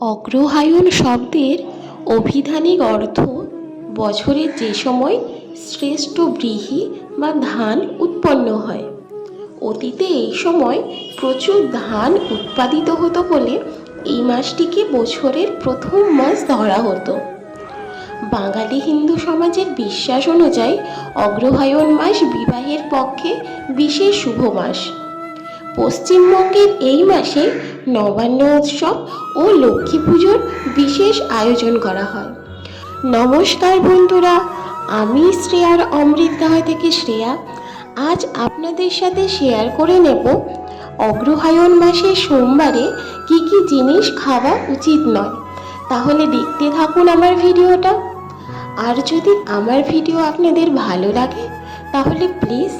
অগ্রহায়ণ শব্দের অভিধানিক অর্থ বছরের যে সময় শ্রেষ্ঠ ব্রীহি বা ধান উৎপন্ন হয়। অতীতে এই সময় প্রচুর ধান উৎপাদিত হতো বলে এই মাসটিকে বছরের প্রথম মাস ধরা হতো। বাঙালি হিন্দু সমাজের বিশ্বাস অনুযায়ী অগ্রহায়ণ মাস বিবাহের পক্ষে বিশেষ শুভ মাস। পশ্চিমবঙ্গের এই মাসে নবান্ন উৎসব ও লক্ষ্মী পুজোর বিশেষ আয়োজন করা হয়। নমস্কার বন্ধুরা, আমি শ্রেয়ার অমৃতগাহা থেকে শ্রেয়া। আজ আপনাদের সাথে শেয়ার করে নেব, অগ্রহায়ণ মাসে সোমবারে কি কি জিনিস খাওয়া উচিত নয়। তাহলে দেখতে থাকুন আমার ভিডিওটা। আর যদি আমার ভিডিও আপনাদের ভালো লাগে, তাহলে প্লিজ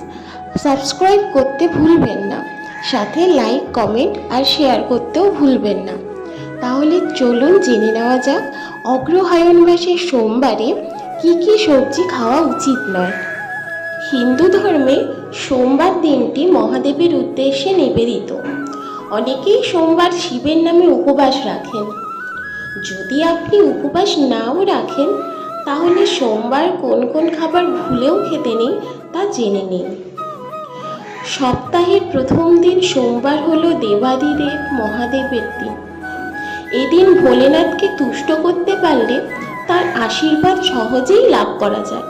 সাবস্ক্রাইব করতে ভুলবেন না। সাথে লাইক কমেন্ট আর শেয়ার করতেও ভুলবেন না। তাহলে চলুন জেনে নেওয়া যাক অগ্রহায়ণ মাসের সোমবারে কি কি সবজি খাওয়া উচিত নয়। হিন্দু ধর্মে সোমবার দিনটি মহাদেবের উদ্দেশ্যে নিবেদিত। অনেকেই সোমবার শিবের নামে উপবাস রাখেন। যদি আপনি উপবাস নাও রাখেন, তাহলে সোমবার কোন কোন খাবার ভুলেও খেতে নেই তা জেনে নিন। সপ্তাহের প্রথম দিন সোমবার হলো দেবাদিদেব মহাদেবের দিন। এদিন ভোলেনাথকে তুষ্ট করতে পারলে তার আশীর্বাদ সহজেই লাভ করা যায়।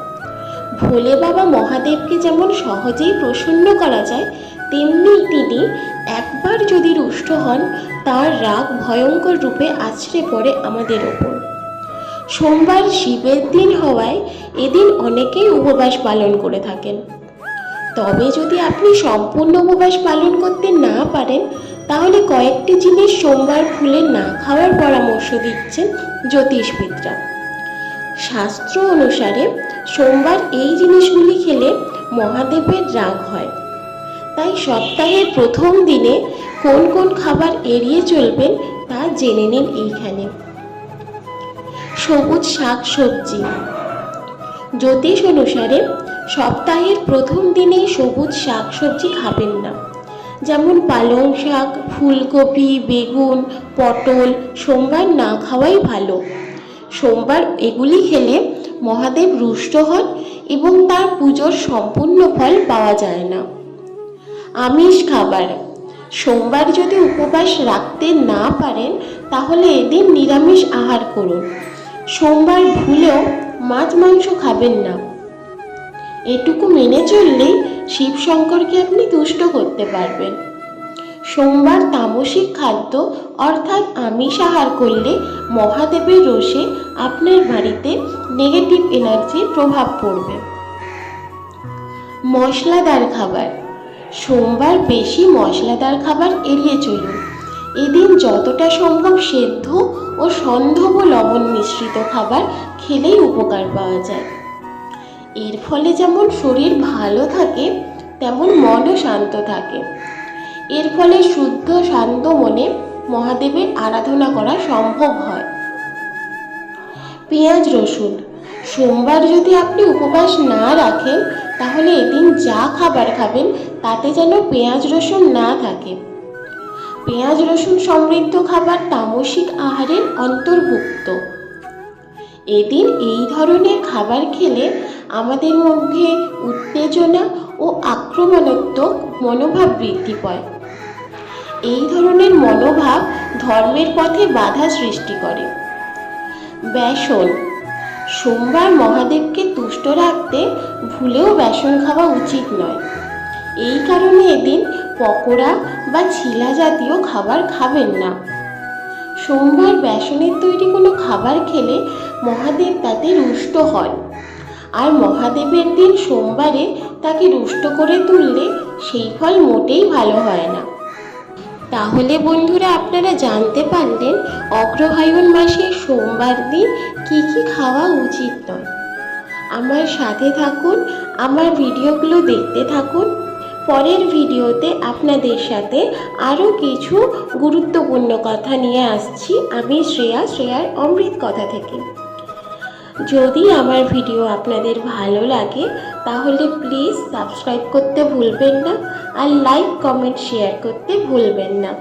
ভোলে বাবা মহাদেবকে যেমন সহজেই প্রসন্ন করা যায়, তেমনি তিনি একবার যদি রুষ্ট হন, তার রাগ ভয়ঙ্কর রূপে আছড়ে পড়ে আমাদের ওপর। সোমবার শিবের দিন হওয়ায় এদিন অনেকেই উপবাস পালন করে থাকেন। তবে যদি আপনি সম্পূর্ণ উপবাস পালন করতে না পারেন, তাহলে কয়েকটি জিনিস সোমবার ফুলে না খাওয়ার পরামর্শ দিচ্ছেন জ্যোতিষবিদরা। শাস্ত্র অনুসারে সোমবার এই জিনিসগুলি খেলে মহাদেবের রাগ হয়। তাই সপ্তাহের প্রথম দিনে কোন কোন খাবার এড়িয়ে চলবেন তা জেনে নিন এইখানে। সবুজ শাক সবজি। জ্যোতিষ অনুসারে সপ্তাহের প্রথম দিনেই সবুজ শাক সবজি খাবেন না। যেমন পালং শাক, ফুলকপি, বেগুন, পটল সোমবার না খাওয়াই ভালো। সোমবার এগুলি খেলে মহাদেব রুষ্ট হন এবং তার পুজোর সম্পূর্ণ ফল পাওয়া যায় না। আমিষ খাবার। সোমবার যদি উপবাস রাখতে না পারেন, তাহলে এদিন নিরামিষ আহার করুন। সোমবার ভুলেও মাছ মাংস খাবেন না। এটুকু মেনে চললেই শিব শঙ্করকে আপনি তুষ্ট করতে পারবেন। সোমবার তামসিক খাদ্য অর্থাৎ আমিষ আহার করলে মহাদেবের রোষে আপনার বাড়িতে নেগেটিভ এনার্জির প্রভাব পড়বে। মশলাদার খাবার। সোমবার বেশি মশলাদার খাবার এড়িয়ে চলুন। এদিন যতটা সম্ভব সেদ্ধ ও সন্ধব লবণ মিশ্রিত খাবার খেলেই উপকার পাওয়া যায়। এর ফলে যেমন শরীর ভালো থাকে, তেমন মনও শান্ত থাকে। এর ফলে শুদ্ধ, শান্ত মনে মহাদেবের আরাধনা করা সম্ভব হয়। পেঁয়াজ রসুন, সোমবার যদি আপনি উপবাস না রাখেন, তাহলে এদিন যা খাবার খাবেন, তাতে যেন পেঁয়াজ রসুন না থাকে। পেঁয়াজ রসুন সমৃদ্ধ খাবার তামসিক আহারের অন্তর্ভুক্ত। এদিন এই ধরনের খাবার খেলে আমাদের মধ্যে উত্তেজনা ও আক্রমণাত্মক মনোভাব বৃদ্ধি পায়। এই ধরনের মনোভাব ধর্মের পথে বাধা সৃষ্টি করে। বেসন। সোমবার মহাদেবকে তুষ্ট রাখতে ভুলেও বেসন খাওয়া উচিত নয়। এই কারণে এদিন পকোড়া বা ছিলা জাতীয় খাবার খাবেন না। সোমবার বেসনের তৈরি কোনো খাবার খেলে মহাদেব তাতে রুষ্ট হন। আর মহাদেবের দিন সোমবারে তাকে রুষ্ট করে তুললে সেই ফল মোটেই ভালো হয় না। তাহলে বন্ধুরা আপনারা জানতে পারলেন অগ্রহায়ণ মাসের সোমবার দিন কি কি খাওয়া উচিত নয়। আমার সাথে থাকুন, আমার ভিডিওগুলো দেখতে থাকুন। পরের ভিডিওতে আপনাদের সাথে আরও কিছু গুরুত্বপূর্ণ কথা নিয়ে আসছি। আমি শ্রেয়া, শ্রেয়ার অমৃত কথা থেকে। যদি আমার ভিডিও আপনাদের ভালো লাগে, তাহলে প্লিজ সাবস্ক্রাইব করতে ভুলবেন না আর লাইক কমেন্ট শেয়ার করতে ভুলবেন না।